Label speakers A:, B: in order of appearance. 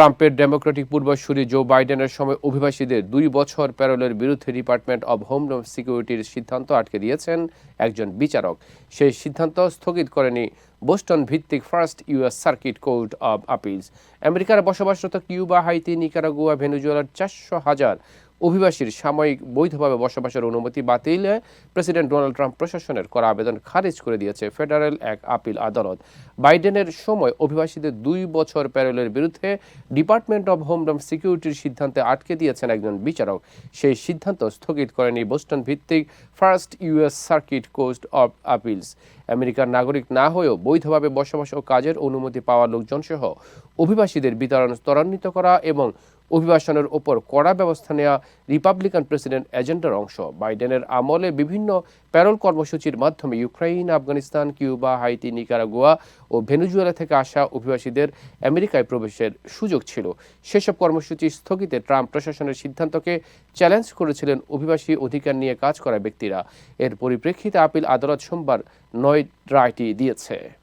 A: ট্রাম্পের ডেমোক্রেটিক পূর্বসূরি জো বাইডেনের সময় অভিবাসীদের দুই বছর প্যারোলের বিরুদ্ধে ডিপার্টমেন্ট অব হোমল্যান্ড সিকিউরিটির সিদ্ধান্ত আটকে দিয়েছেন একজন বিচারক। সেই সিদ্ধান্ত স্থগিত করেনি বোস্টন ভিত্তিক first US circuit court of appeals. আমেরিকার বসবাসরত কিউবা, হাইতি, নিকারাগুয়া, ভেনেজুয়েলার চারশো হাজার অভিবাসীর সাময়িক বৈধভাবে বসবাসের অনুমতি বাতিলে প্রেসিডেন্ট ডোনাল্ড ট্রাম্প প্রশাসনের করা আবেদন খারিজ করে দিয়েছে ফেডারেল এক আপিল আদালত। বাইডেনের সময় অভিবাসীদের দুই বছর প্যারেলের বিরুদ্ধে ডিপার্টমেন্ট অব হোমল্যান্ড সিকিউরিটির সিদ্ধান্তে আটকে দিয়েছেন একজন বিচারক। সেই সিদ্ধান্ত স্থগিত করেনি বোস্টন ভিত্তিক first US circuit court of appeals. আমেরিকার নাগরিক না হয়েও বৈধভাবে বসবাস ও কাজের অনুমতি পাওয়া লোকজন সহ অভিবাসীদের বিতরণ ত্বরান্বিত করা এবং অভিবাসনের ওপর কড়া ব্যবস্থা নেওয়া রিপাবলিকান প্রেসিডেন্ট এজেন্ডার অংশ। বাইডেনের আমলে বিভিন্ন প্যারোল কর্মসূচির মাধ্যমে Ukraine Afghanistan, Cuba, Haiti, Nicaragua ও ভেনেজুয়েলা থেকে আসা অভিবাসীদের আমেরিকায় প্রবেশের সুযোগ ছিল। সেসব কর্মসূচি স্থগিতে ট্রাম্প প্রশাসনের সিদ্ধান্তকে চ্যালেঞ্জ করেছিলেন অভিবাসী অধিকার নিয়ে কাজ করা ব্যক্তিরা। এর পরিপ্রেক্ষিতে আপিল আদালত সোমবার নয় রায়টি দিয়েছে।